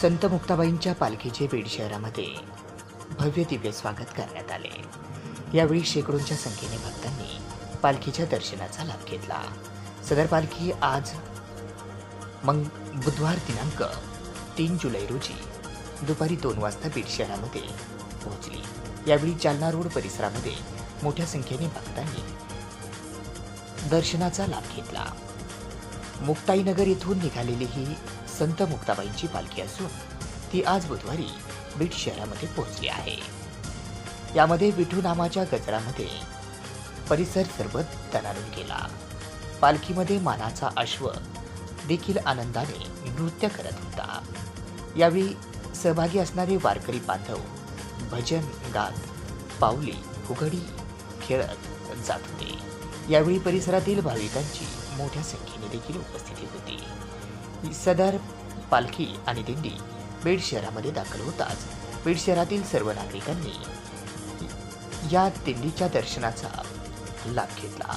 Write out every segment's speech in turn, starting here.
संत मुक्ताबाईंच्या पालखीचे बीड शहरामध्ये भव्य दिव्य स्वागत करण्यात आले. यावेळी शेकडोंच्या संख्येने भक्तांनी पालखीच्या दर्शनाचा लाभ घेतला. सदर पालखी आज मग बुधवार दिनांक तीन जुलै रोजी दुपारी दोन वाजता बीड शहरामध्ये पोहोचली. यावेळी जालना रोड परिसरामध्ये मोठ्या संख्येने भक्तांनी दर्शनाचा लाभ घेतला. मुक्ताईनगर येथून निघालेली ही संत मुक्ताबाईंची पालखी असून ती आज बुधवारी बीड शहरामध्ये पोहोचली आहे. यामध्ये विठू नामाच्या गजरामध्ये परिसर सरबत तणारून गेला. पालखीमध्ये मानाचा अश्व देखील आनंदाने नृत्य करत होता. यावेळी सहभागी असणारे वारकरी बांधव भजन गात पावली उघडी खेळत जात होते. यावेळी परिसरातील भाविकांची मोठ्या संख्येने देखील उपस्थिती होती. सदर पालखी आणि दिंडी बीड शहरामध्ये दाखल होताच बीड शहरातील सर्व नागरिकांनी या दिंडीच्या दर्शनाचा लाभ घेतला.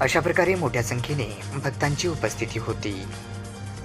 अशा प्रकारे मोठ्या संख्येने भक्तांची उपस्थिती होती.